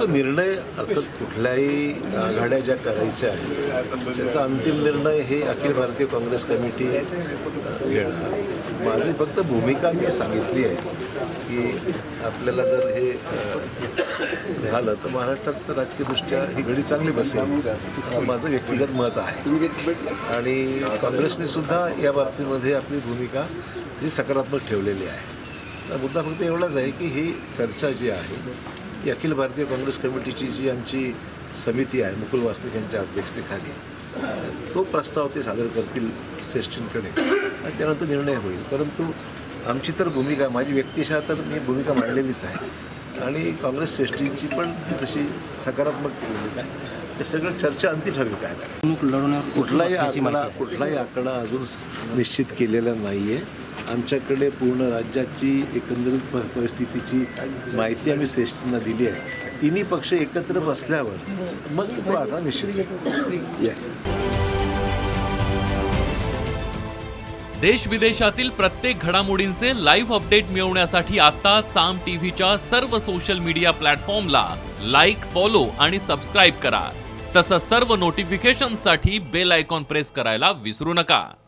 तो निर्णय अर्थात कुठल्याही आघाड्या ज्या करायच्या आहेत त्याचा अंतिम निर्णय हे अखिल भारतीय काँग्रेस कमिटी घेणार. माझी फक्त भूमिका मी सांगितली आहे की आपल्याला जर हे झालं तर महाराष्ट्रात राजकीयदृष्ट्या ही घडी चांगली बसेल असं माझं व्यक्तिगत मत आहे. आणि काँग्रेसने सुद्धा या बाबतीमध्ये आपली भूमिका जी सकारात्मक ठेवलेली आहे. तर मुद्दा फक्त एवढाच आहे की ही चर्चा जी आहे ही अखिल भारतीय काँग्रेस कमिटीची जी आमची समिती आहे मुकुल वासनिक यांच्या अध्यक्षतेखाली तो प्रस्ताव ते सादर करतील श्रेष्ठींकडे. आणि त्यानंतर निर्णय होईल. परंतु आमची तर भूमिका माझी व्यक्तिशः तर मी भूमिका मांडलेलीच आहे. आणि काँग्रेस श्रेष्ठींची पण तशी सकारात्मक भूमिका आहे. हे सगळं चर्चा अंती ठरवी काय कुठलाही आकडा. कुठलाही आकडा अजून निश्चित केलेला नाही आहे आमच्याकडे पूर्ण राज्याची एकंदरीत प- परिस्थितीची माहिती आम्ही श्रेष्ठींना दिली आहे. तिन्ही पक्ष एकत्र बसल्यावर मग तो आकडा निश्चित देश विदेशातील प्रत्येक घडामोडींचे लाईव्ह अपडेट मिळवण्यासाठी आता साम टीव्हीच्या सर्व सोशल मीडिया प्लॅटफॉर्मला लाईक फॉलो आणि सबस्क्राईब करा. तसंच सर्व नोटिफिकेशनसाठी बेल आयकॉन प्रेस करायला विसरू नका.